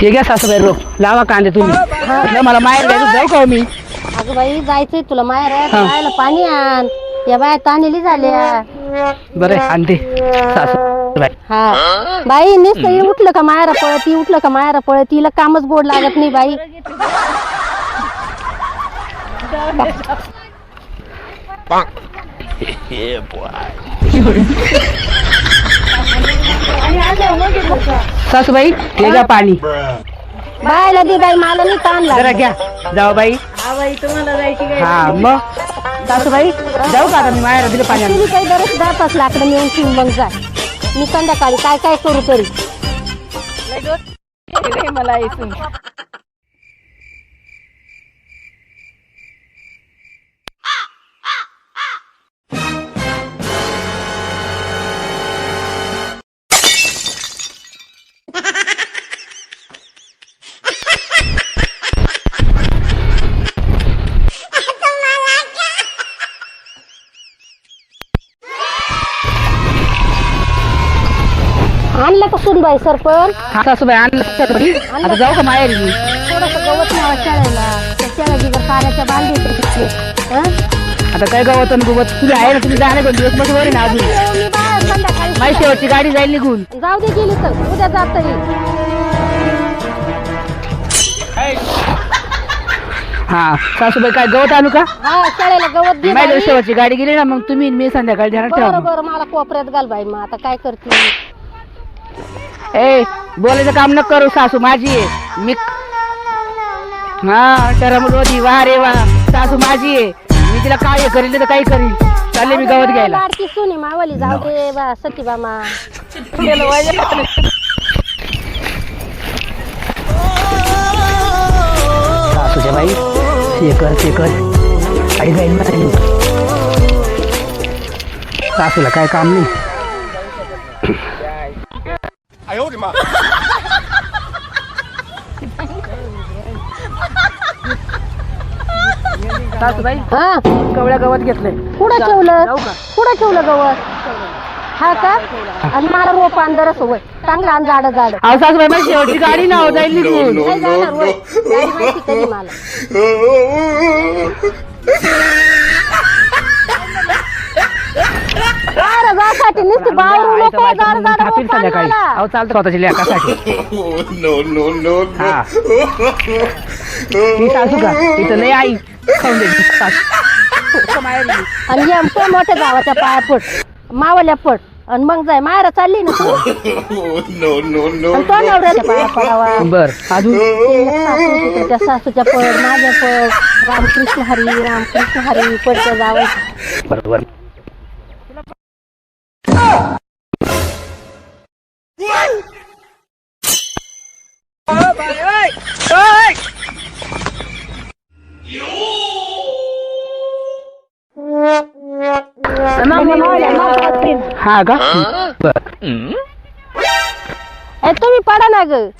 हे घ्या सासूबाई रोप. लावा कांदे तुम्ही. म्हटलं मला माहेर जायचं जाऊ का हो मी? अगं बाई जायचंय तुला माहेर. आहे हा. पाणी आण. या बाया तानेली झाल्या. बरं आणते. सासूबाई हा. बाई नुसतं हे उठलं का मायरा पळत ही उठलं का मायरा पळत तिला कामच गोड लागत नाही बाई. सासूबाई हे घ्या पाणी. बायला दे बाई मला नाही ताण जरा घ्या. जाऊ बाई. हा मग. सासूबाई जाऊ का आता मी माहेर दिलं पाणी आणून. तुम्ही काही गरज दहा पाच लाकडं मिळून ठेवून मग जा. मी संध्याकाळी काय काय करू तरी. आणलं का सुनबाई सरपण हा सासूबाई आणलं सासूबाई. आता जाऊ का माहेर? मी थोडस गवत नावा शाळेला त्या शाळा बिगर पाण्याच्या बांधली आता काय गावात गुवत? तुम्ही आहे ना तुम्ही जाणे दोन दिवस बरे ना अजून. मी बाहेर संध्याकाळी माझी शेवटची गाडी जाईल निघून. जाऊ दे गेली तर. उद्या जात येईल हा सासूबाई काय गवत आणू का? हा शाळेला गवत दे माझ्या बाई. शेवटची गाडी गेली ना मग तुम्ही मी संध्याकाळी ध्यानात बरं ठेवा बरं मला कोपऱ्यात घाल बाई मग आता काय करते? ए बोलायचं काम न करू सासू माझी आहे. मी हा टरमलोधी वा रे वा. सासू माझी आहे. मी तिला काय करील तर काही करील. चालले मी गवत घ्यायला. लाडकी सुनी मावली जाऊ दे बा सती बामा. सासूच्या बाई हे कर ते कर. आई जाईल ना सासूला काय काम नाही. सासूबाई हा? कवळ्या गवत घेतलंय. कुठं ठेवलं? कुठं ठेवलं गवत? हा का? आणि मला रोप अंधारच होय चांगला आणि झाड झाड. अहो सासूबाई माझी शेवटची गाडी ना हो जाईल निघून नाही जाणार होय गाडी माहिती कधी मला. जासाठी नुसती बाहेरून आई तर खातील संध्याकाळी अहो चालतं स्वतःच्या लेकासाठी. no, no, no, हा. सासू का? इथं लय आई. खाऊन दे सासू. माहेर गेली. आणि मोठ्या गावाच्या पाया पड मावल्या पड आणि मग जाय मायरा चालली ना तू? no, no, no, आणि तो नवऱ्याच्या पाया पडावा. बर अजून? सासू त्या सासूच्या पड माझ्या पड रामकृष्ण हरी रामकृष्ण हरी पडच्या जावं बरोबर. हा का? बर तुम्ही पडा ना ग.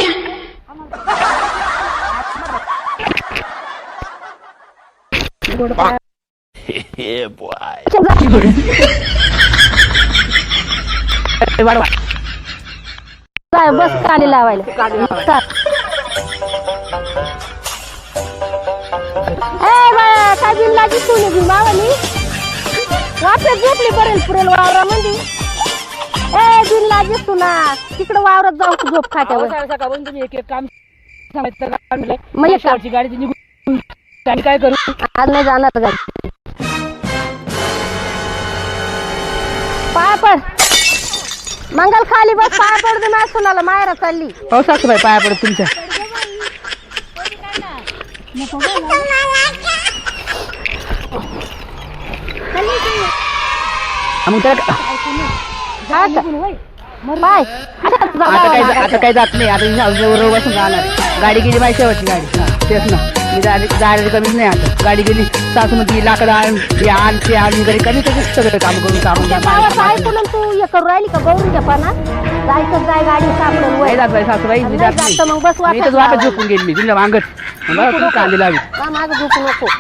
वाढवा. काय बस काली लावायला ए बाया काय बिन लागी मावाली झोपली बरेल पुरेल वावरामध्ये ए बिन लागी ना तिकडं वावरात जाऊ तू झोप खात्यावर सकाळपासून तुम्ही एक एक काम सांगायचं काम केलंय. मग एक शेवटची गाडी ती निघून आणि काय करू आज नाही जाणार गाडी पाय पड मंगल खाली बस पाय पड दे माझ्या सुनाला मायरा चालली. हो सासूबाई पाया पडत तुमच्या. हा, मग त्याला हा का? पाय. आता काय आता काय जात नाही. आता जवळ बसून जाणार. गाडी गेली माझी शेवटची गाडी. हा, तेच ना. मी जायला जायला कमीच नाही आता. गाडी गेली सासू मध्ये लाकडं आण हे आण ते आण घरी कमी तसंच सगळं काम करून काम ऐकून तू हे करू राहिली का? गौरून घ्या पाना? जायचं जाय गाडी सापडेल नाही वय जात बाई सासूबाई मी नाही जात जात तर नाही मग बस मी लावायला. झोपून गेली मी तुमच्या मागत बरं तुम्ही कांदे लावी. मागं झोपू नको.